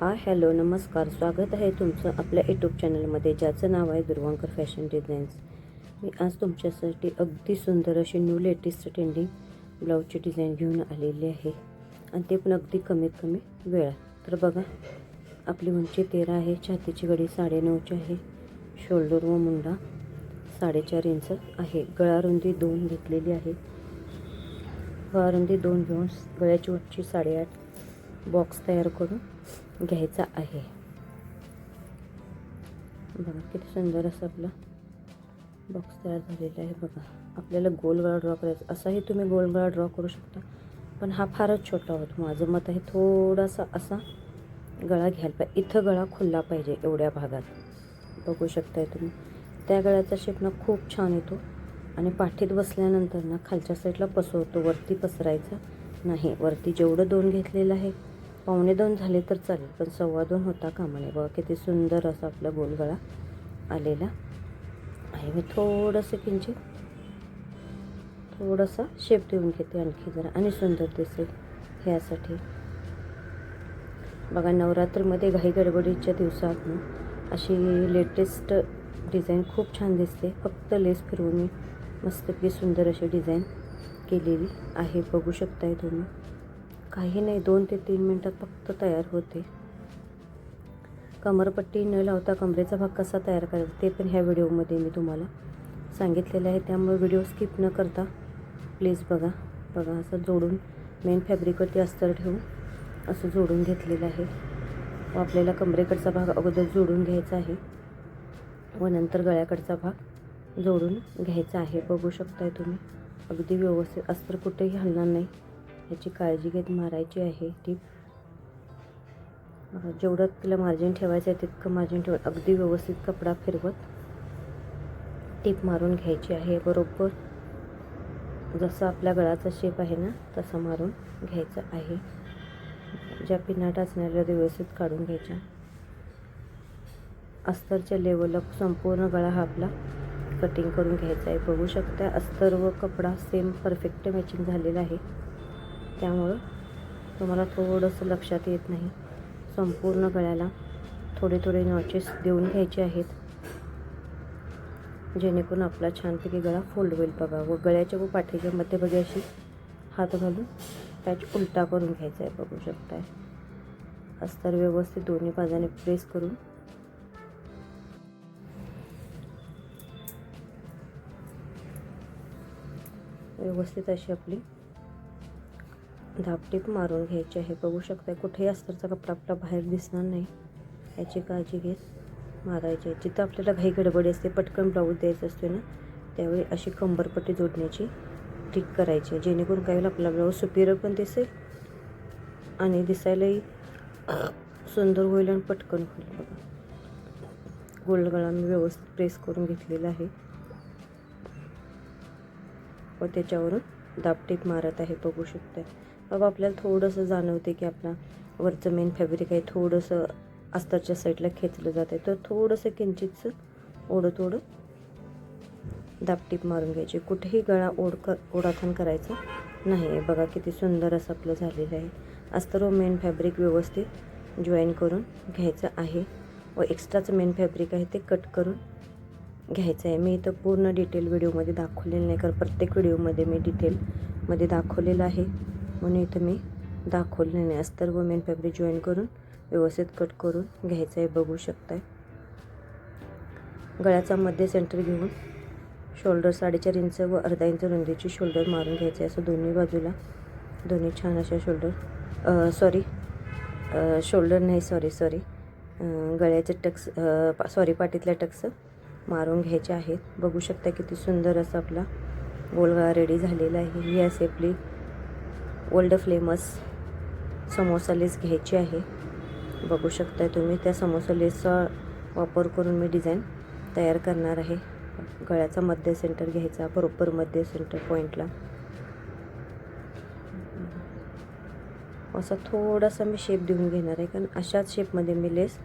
हा हॅलो नमस्कार. स्वागत आहे तुमचं आपल्या यूट्यूब चॅनलमध्ये ज्याचं नाव आहे दुर्वांकर फॅशन डिझाईन्स मी आज तुमच्यासाठी अगदी सुंदर अशी न्यू लेटेस्ट ट्रेंडिंग ब्लाऊजची डिझाईन घेऊन आलेली आहे. आणि ते पण अगदी कमीत कमी वेळात तर बघा आपली उंची तेरा आहे छातीची गडी साडेनऊची आहे शोल्डर व मुंडा साडेचार इंच आहे. गळारुंदी दोन घेतलेली आहे. गळारुंदी दोन घेऊन गळ्याची उंची साडेआठ बॉक्स तयार करून घ्यायचा आहे. बघा किती सुंदर असं आपलं बॉक्स तयार झालेला आहे बघा. आपल्याला गोल गळा ड्रॉ करायचा असाही तुम्ही गोल गळा ड्रॉ करू शकता. पण हा फारच छोटा होतो. माझं मत आहे थोडासा असा गळा घ्यायला पाहिजे. इथं गळा खुल्ला पाहिजे एवढ्या भागात. बघू शकताय तुम्ही. त्या गळ्याचा शेप ना खूप छान येतो. आणि पाठीत बसल्यानंतर ना खालच्या साईडला पसरतो वरती पसरायचा नाही. वरती जेवढं दोन घेतलेलं आहे पावणे दोन झाले तर चालेल पण सव्वा दोन होता कामा नये बघा किती सुंदर असा आपला गोलगळा आलेला आहे. मी थोडंसं किंचित थोडासा शेप देऊन घेते आणखी जरा आणि सुंदर दिसेल ह्यासाठी. बघा नवरात्रीमध्ये घाई गडबडीच्या दिवसात ना अशी लेटेस्ट डिझाईन खूप छान दिसते. फक्त लेस फिरवून मी मस्तपैकी सुंदर अशी डिझाईन केलेली आहे. बघू शकताय तुम्ही. काही नाही दोन ते तीन मिनटात फक्त तयार होते. कमरपट्टी न लावता कमरेचा भाग कसा तयार करायचा ते पण ह्या व्हिडिओमध्ये मी तुम्हाला सांगितलेलं आहे. त्यामुळे व्हिडिओ स्किप न करता प्लीज बघा. बघा असं जोडून मेन फॅब्रिकवरती अस्तर ठेवून असं जोडून घेतलेलं आहे. व आपल्याला कमरेकडचा भाग अगोदर जोडून घ्यायचा आहे. व नंतर गळ्याकडचा भाग जोडून घ्यायचा आहे. बघू शकताय तुम्ही. अगदी व्यवस्थित. अस्तर कुठेही हलणार नाही. ह्याची काळजी घेत मारायची आहे टीप जेवढं तिला मार्जिन ठेवायचं आहे तितकं मार्जिन ठेवून अगदी व्यवस्थित कपडा फिरवत टीप मारून घ्यायची आहे बरोबर. जसं आपल्या गळाचा शेप आहे ना तसा मारून घ्यायचा आहे. ज्या पिना टाचणाऱ्या व्यवस्थित काढून घ्यायच्या. अस्तरच्या लेवलला संपूर्ण गळा हा आपला कटिंग करून घ्यायचा आहे. बघू शकता अस्तर व कपडा सेम परफेक्ट मॅचिंग झालेला आहे. त्यामुळं तुम्हाला थोडंसं लक्षात येत नाही. संपूर्ण गळ्याला थोडे थोडे नॉचेस देऊन घ्यायचे आहेत. जेणेकरून आपला छानपैकी गळा फोल्ड होईल बघा. व गळ्याच्या व पाठीच्या मध्ये बघा अशी हात घालून पॅच उलटा करून घ्यायचा आहे बघू शकताय. अस्तर व्यवस्थित दोन्ही बाजाने प्रेस करून व्यवस्थित अशी आपली धापटीप मारून घ्यायची आहे. बघू शकता कुठेही अस्तरचा कपडा आपला बाहेर दिसणार नाही. याची काळजी घेत मारायची. आहे जिथं आपल्याला घाई गडबडी असते पटकन ब्लाऊज द्यायचा असतो ना त्यावेळी अशी कंबरपट्टी जोडण्याची ट्रिक करायची. आहे जेणेकरून काय होईल आपला ब्लाऊज सुपिरियर पण दिसेल आणि दिसायलाही सुंदर होईल आणि पटकन होईल. बघा गोलगळा मी व्यवस्थित प्रेस करून घेतलेला आहे. व त्याच्यावरून दाबटीप मारत आहे. बघू शकता बाबा आपल्याला थोडंसं जाणवते की आपला वरचं मेन फॅब्रिक आहे थोडंसं अस्तरच्या साईडला खेचलं जात आहे तर थोडंसं किंचितचं ओढत ओढत दाबटीप मारून घ्यायची. कुठेही गळा ओढ कर ओढाथान करायचं नाही आहे बघा किती सुंदर असं आपलं झालेलं आहे. अस्तर मेन फॅब्रिक व्यवस्थित जॉईन करून घ्यायचं आहे. व एक्स्ट्राचं मेन फॅब्रिक आहे ते कट करून घ्यायचं आहे. मी इथं पूर्ण डिटेल व्हिडिओमध्ये दाखवलेलं नाही कारण प्रत्येक व्हिडिओमध्ये मी डिटेलमध्ये दाखवलेलं आहे. म्हणून इथं मी दाखवलेलं नाही. अस्तर व मेन फॅब्रिक जॉईन करून व्यवस्थित कट करून घ्यायचं आहे बघू शकताय. गळ्याचा मध्ये सेंटर घेऊन शोल्डर साडेचार इंच व अर्धा इंच रुंदीची शोल्डर मारून घ्यायचे असं दोन्ही बाजूला दोन्ही छान अशा शोल्डर सॉरी शोल्डर नाही सॉरी सॉरी गळ्याचे टक्स सॉरी पाठीतल्या टक्स मारून घ्यायचे आहेत. बघू शकता किती सुंदर असं आपला गोलगळा रेडी झालेला आहे. ही असे आपली ओल्ड फ्लेमस समोसा लेस घ्यायची आहे. बघू शकताय तुम्ही त्या समोसा लेसचा वापर करून मी डिझाईन तयार करणार आहे. गळ्याचा मध्य सेंटर घ्यायचा बरोबर मध्य सेंटर पॉईंटला असा थोडासा मी शेप देऊन घेणार आहे कारण अशाच शेपमध्ये मी लेस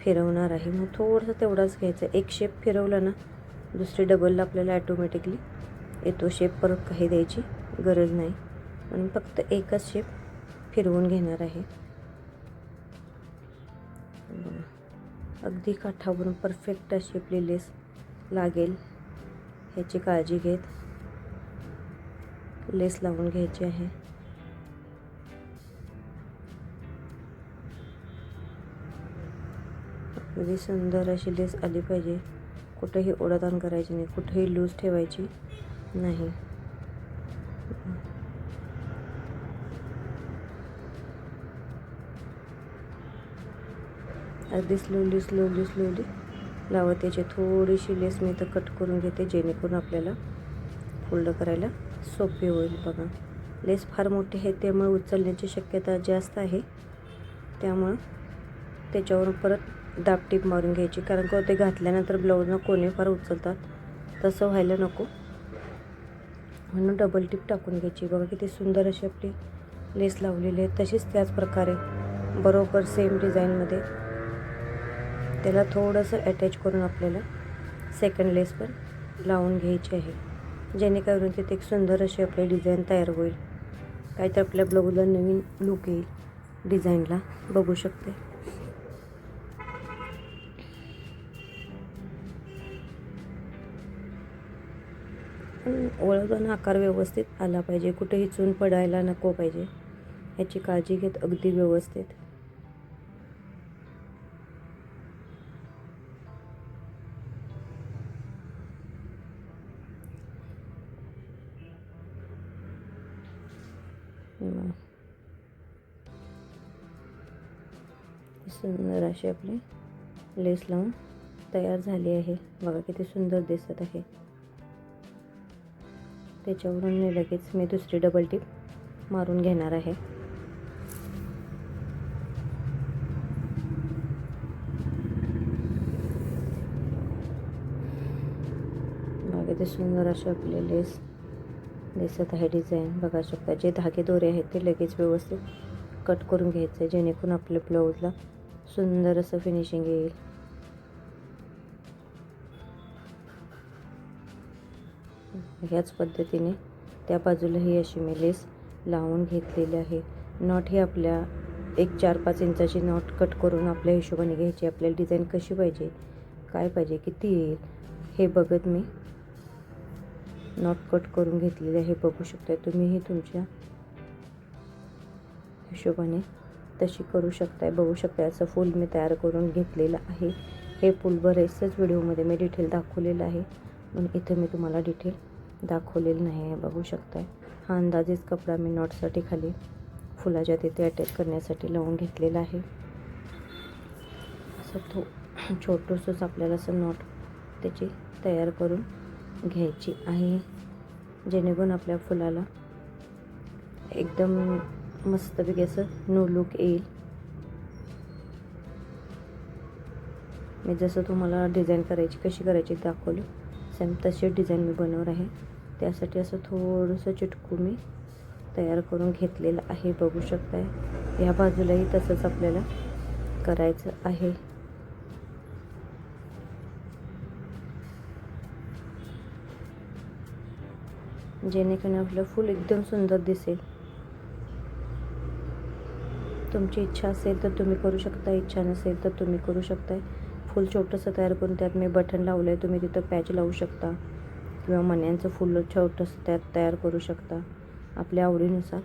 फिरवणार आहे. मग थोडंसं तेवढाच घ्यायचा एक शेप फिरवलं ना दुसरी डबलला आपल्याला ॲटोमॅटिकली येतो. शेप परत काही द्यायची गरज नाही. म्हणून फक्त एकच शेप फिरवून घेणार आहे. अगदी काठावरून परफेक्ट अशी लेस लागेल. ह्याची काळजी घेत लेस लावून घ्यायची आहे. अगदी सुंदर अशी लेस आली पाहिजे. कुठेही ओढाताण करायची नाही कुठेही लूज ठेवायची नाही. अगदी स्लोली स्लोली स्लोली लावत त्याची थोडीशी लेस मी इथं कट करून घेते जेणेकरून आपल्याला फोल्ड करायला सोपे होईल बघा. लेस फार मोठी आहे त्यामुळे उचलण्याची शक्यता जास्त आहे. त्यामुळं त्याच्यावरून परत दाबटीप मारून घ्यायची. कारण का ते घातल्यानंतर ब्लाऊजनं कोणी फार उचलतात. तसं व्हायला नको. म्हणून डबल टीप टाकून घ्यायची. बघा किती सुंदर अशी आपली लेस लावलेली आहे. तशीच त्याच प्रकारे बरोबर सेम डिझाईनमध्ये त्याला थोडंसं अटॅच करून आपल्याला सेकंड लेस पण लावून घ्यायची आहे. जेणेकरून तिथे एक सुंदर अशी आपली डिझाईन तयार होईल. काहीतरी आपल्या ब्लाऊजला नवीन लुक येईल. डिझाईनला बघू शकते. पण ओळखताना आकार व्यवस्थित आला पाहिजे. कुठेही चून पडायला नको पाहिजे. ह्याची काळजी घेत अगदी व्यवस्थित. सुंदर अशी आपली लेस लावून तयार झाली आहे. बघा किती सुंदर दिसत आहे. त्याच्यावरून मी लगेच मी दुसरी डबल टिप मारून घेणार आहे. बघा किती सुंदर अशी आपली लेस दिसत आहे डिझाईन. बघा शकता जे धागे दोरे आहेत ते लगेच व्यवस्थित कट करून घ्यायचं आहे जेणेकरून आपल्या ब्लाऊजला सुंदर असं फिनिशिंग येईल. ह्याच पद्धतीने त्या बाजूलाही अशी मी लेस लावून घेतलेली आहे. नॉट ही आपल्या एक चार पाच इंचाची नॉट कट करून आपल्या हिशोबाने घ्यायची. आपल्याला डिझाईन कशी पाहिजे काय पाहिजे किती येईल हे बघत मी नॉट कट करून घेतलेले हे बघू शकता तुम्हीही तुमच्या हिशोबाने तशी करू शकताय बघू शकता असं फूल मी तयार करून घेतलेलं आहे. हे फूल बरेचसेच व्हिडिओमध्ये मी डिटेल दाखवलेलं आहे. पण इथं मी तुम्हाला डिटेल दाखवलेलं नाही आहे बघू शकताय. हा अंदाजेच कपडा मी नॉटसाठी खाली फुलाच्या तिथे अटॅच करण्यासाठी लावून घेतलेला आहे. असं तो छोटंसंच आपल्याला असं नॉट त्याची तयार करून घ्यायची आहे. जेणेकरून आपल्या फुलाला एकदम मस्तपैकी असं नो लुक येईल. मी जसं तुम्हाला डिझाईन करायची कशी करायची दाखवली. सेम तशी डिझाईन मी बनवणार आहे. त्यासाठी असं थोडंसं चिटकू मी तयार करून घेतलेलं आहे. बघू शकताय. ह्या बाजूलाही तसंच आपल्याला करायचं आहे. जेणेकरून आपलं फूल एकदम सुंदर दिसेल. तुमची इच्छा असेल तर तुम्ही करू शकता इच्छा नसेल तर तुम्ही करू शकताय. फूल छोटंसं तयार करून त्यात मी बटन लावलं आहे तुम्ही तिथं पॅच लावू शकता. किंवा मण्यांचं फुल छोटंसं त्यात तयार करू शकता. आपल्या आवडीनुसार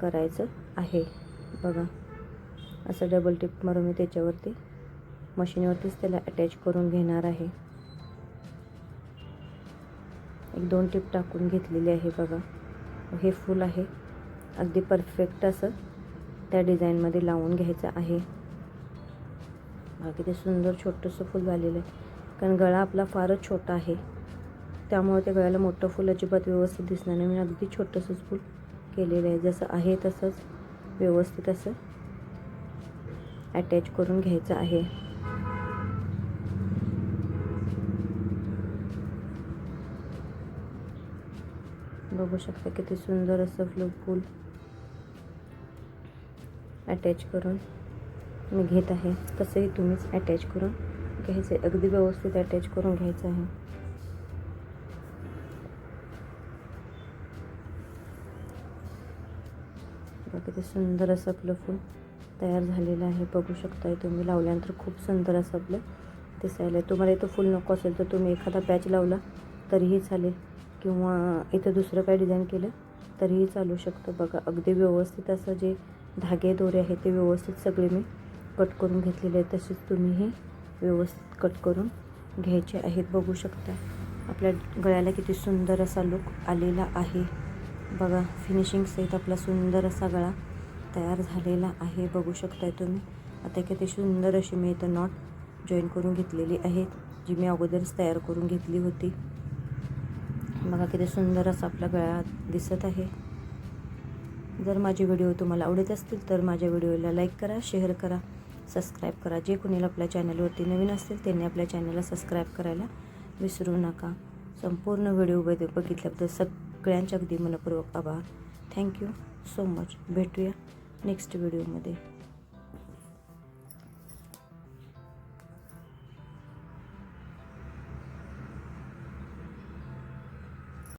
करायचं आहे. बघा. असं डबल टिप मारून मी त्याच्यावरती मशीनवरतीच त्याला अटॅच करून घेणार आहे. एक दोन टिप टाकून घेतलेली आहे बघा. हे फूल आहे. अगदी परफेक्ट असं त्या डिझाईनमध्ये लावून घ्यायचं आहे. बघा किती सुंदर छोटंसं फूल झालेलं आहे. कारण गळा आपला फारच छोटा आहे. त्यामुळे त्या गळ्याला मोठं फूल अजिबात व्यवस्थित दिसणार नाही. मी अगदी छोटंसंच फूल केलेलं आहे. जसं आहे तसंच व्यवस्थित असं अटॅच करून घ्यायचं आहे. बघू शकता किती सुंदर असं फ्लो फूल अटॅच करून मी घेत आहे. तसंही तुम्हीच अटॅच करून घ्यायचं आहे अगदी व्यवस्थित अटॅच करून घ्यायचं आहे. किती सुंदर असं आपलं फूल तयार झालेलं आहे. बघू शकताय तुम्ही. लावल्यानंतर खूप सुंदर असं आपलं दिसायला आहे. तुम्हाला इथं फुल नको असेल तर तुम्ही एखादा पॅच लावला तरीही चालेल. किंवा इथं दुसरं काय डिझाईन केलं तरीही चालू शकतं. बघा अगदी व्यवस्थित असं जे धागे दोरे आहेत ते व्यवस्थित सगळे मी कट करून घेतलेले आहेत. तसेच तुम्हीही व्यवस्थित कट करून घ्यायचे आहेत. बघू शकता आपल्या गळ्याला किती सुंदर असा लुक आलेला आहे. बघा फिनिशिंग सहित आपला सुंदर असा गळा तयार झालेला आहे. बघू शकताय तुम्ही आता किती सुंदर अशी मी इथं नॉट जॉईन करून घेतलेली आहे जी मी अगोदरच तयार करून घेतली होती. बघा किती सुंदर असा आपला गळा दिसत आहे. जर माझे व्हिडिओ तुम्हाला आवडत असतील तर माझ्या व्हिडिओला लाईक करा शेअर करा सबस्क्राईब करा. जे कोणीला आपल्या चॅनलवरती नवीन असतील त्यांनी आपल्या चॅनलला सबस्क्राईब करायला विसरू नका. संपूर्ण व्हिडिओ बघ बघितल्याबद्दल सगळ्यांच्या अगदी मनपूर्वक आभार. Thank you so much. भेटूया नेक्स्ट व्हिडिओमध्ये.